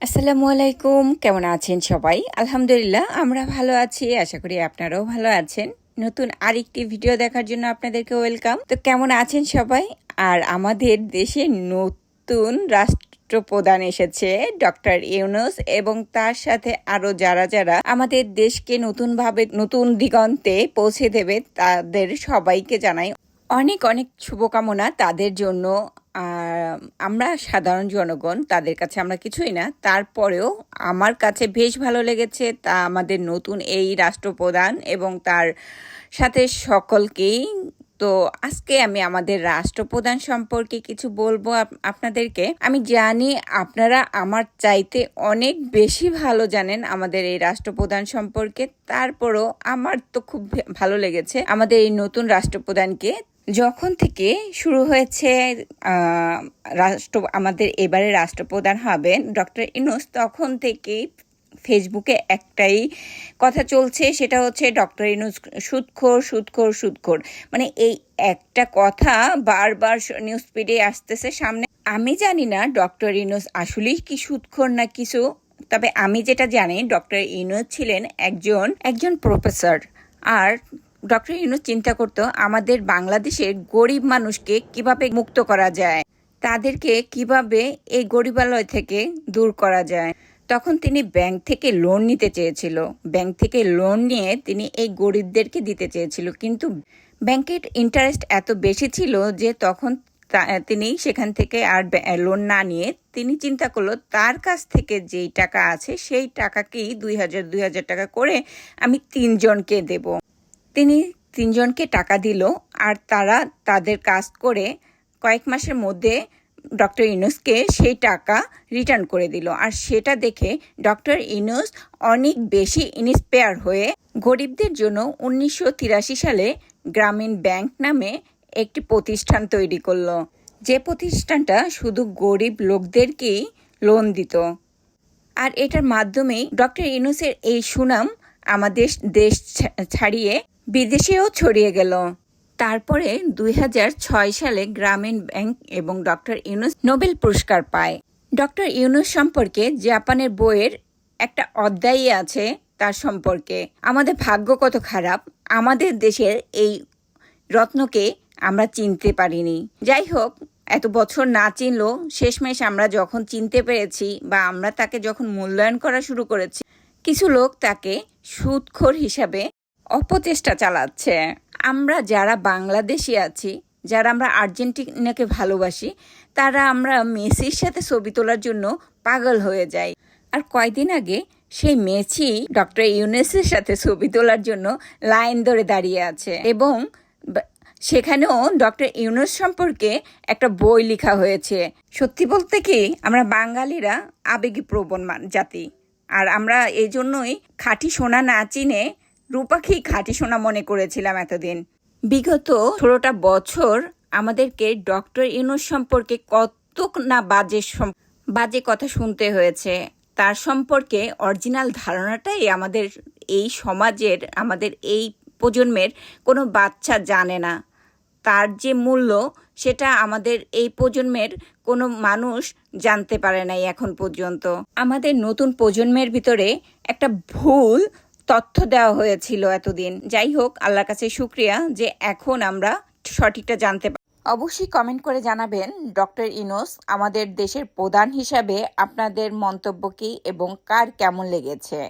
আসসালামু আলাইকুম। কেমন আছেন সবাই? আলহামদুলিল্লাহ, আমরা ভালো আছি। আশা করি আপনারাও ভালো আছেন। নতুন আরেকটি ভিডিও দেখার জন্য আপনাদেরকে ওয়েলকাম। তো কেমন আছেন সবাই? আর আমাদের দেশে নতুন রাষ্ট্রপ্রধান এসেছে ডক্টর ইউনুস এবং তার সাথে আরও যারা যারা আমাদের দেশকে নতুনভাবে, নতুন দিগন্তে পৌঁছে দেবে, তাদের সবাইকে জানাই অনেক অনেক শুভকামনা তাদের জন্য। আর আমরা সাধারণ জনগণ, তাদের কাছে আমরা কিছুই না। তারপরেও আমার কাছে বেশ ভালো লেগেছে তা আমাদের নতুন এই রাষ্ট্রপ্রধান এবং তার সাথে সকলকেই। তো আজকে আমি আমাদের রাষ্ট্রপ্রধান সম্পর্কে কিছু বলব আপ- আপনাদেরকে। আমি জানি আপনারা আমার চাইতে অনেক বেশি ভালো জানেন আমাদের এই রাষ্ট্রপ্রধান সম্পর্কে। তারপরও আমার তো খুব ভালো লেগেছে আমাদের এই নতুন রাষ্ট্রপ্রধানকে। যখন থেকে শুরু হয়েছে রাষ্ট্র, আমাদের এবারে রাষ্ট্রপ্রধান হবেন ডক্টর ইনুস তখন থেকেই ফেসবুকে একটাই কথা চলছে, সেটা হচ্ছে ডক্টর ইনুস সুদখোর সুদখোর সুদখোর মানে এই একটা কথা বারবার নিউজ ফিডে আসতেছে সামনে। আমি জানি না ডক্টর ইনুস আসলেই কি সুদখোর না কিছু, তবে আমি যেটা জানি, ডক্টর ইনুস ছিলেন একজন একজন প্রফেসর। আর ডক্টর ইউনুস চিন্তা করতো আমাদের বাংলাদেশের গরিব মানুষকে কীভাবে মুক্ত করা যায়, তাদেরকে কীভাবে এই গরিবালয় থেকে দূর করা যায়। তখন তিনি ব্যাংক থেকে লোন নিতে চেয়েছিল। ব্যাংক থেকে লোন নিয়ে তিনি এই গরিবদেরকে দিতে চেয়েছিল। কিন্তু ব্যাংকের ইন্টারেস্ট এত বেশি ছিল যে তখন তিনি সেখান থেকে আর লোন না নিয়ে তিনি চিন্তা করল, তার কাছ থেকে যেই টাকা আছে, সেই টাকাকেই দুই হাজার দুই হাজার টাকা করে আমি তিনজনকে দেব। তিনি তিনজনকে টাকা দিল আর তারা তাদের কাজ করে কয়েক মাসের মধ্যে ডক্টর ইনুসকে সেই টাকা রিটার্ন করে দিল। আর সেটা দেখে ডক্টর ইনুস অনেক বেশি ইন্সপায়ার হয়ে গরিবদের জন্য উনিশশো তিরাশি সালে গ্রামীণ ব্যাংক নামে একটি প্রতিষ্ঠান তৈরি করল। যে প্রতিষ্ঠানটা শুধু গরিব লোকদেরকেই লোন দিত। আর এটার মাধ্যমেই ডক্টর ইনুসের এই সুনাম আমাদের দেশ ছাড়িয়ে বিদেশেও ছড়িয়ে গেল। তারপরে দুই সালে গ্রামীণ ব্যাংক এবং ডক্টর ইউনুস নোবেল পুরস্কার পায়। ডক্টর ইউনুস সম্পর্কে জাপানের বইয়ের একটা অধ্যায়ই আছে তার সম্পর্কে। আমাদের ভাগ্য কত খারাপ, আমাদের দেশের এই রত্নকে আমরা চিনতে পারিনি। যাই হোক, এত বছর না চিনলেও শেষমেশ আমরা যখন চিনতে পেরেছি বা আমরা তাকে যখন মূল্যায়ন করা শুরু করেছি, কিছু লোক তাকে সুদখোর হিসাবে অপচেষ্টা চালাচ্ছে। আমরা যারা বাংলাদেশি আছি, যারা আমরা আর্জেন্টিনাকে ভালোবাসি, তারা আমরা মেসির সাথে ছবি তোলার জন্য পাগল হয়ে যাই। আর কয়দিন আগে সেই মেসি ডক্টর ইউনেসের সাথে ছবি তোলার জন্য লাইন ধরে দাঁড়িয়ে আছে এবং সেখানেও ডক্টর ইউনুস সম্পর্কে একটা বই লেখা হয়েছে। সত্যি বলতে কি, আমরা বাঙালিরা আবেগী প্রবণ জাতি। আর আমরা এই জন্যই খাঁটি সোনা না চিনে রূপাকেই খাঁটি সোনা মনে করেছিলাম এতদিন। বিগত ষোলোটা বছর আমাদেরকে ডক্টর ইউনুস সম্পর্কে কত না বাজে বাজে কথা শুনতে হয়েছে। তার সম্পর্কে অরিজিনাল ধারণাটাই আমাদের এই সমাজের, আমাদের এই প্রজন্মের কোনো বাচ্চা জানে না। তার যে মূল্য, সেটা আমাদের এই প্রজন্মের কোনো মানুষ জানতে পারে নাই এখন পর্যন্ত। আমাদের নতুন প্রজন্মের ভিতরে একটা ভুল তথ্য দেওয়া হয়েছিল এতদিন। যাই হোক, আল্লাহর কাছে শুক্রিয়া যে এখন আমরা সঠিকটা জানতে অবশ্যই কমেন্ট করে জানাবেন, ডক্টর ইনোস, আমাদের দেশের প্রধান হিসাবে আপনাদের মন্তব্য কী এবং কার কেমন লেগেছে?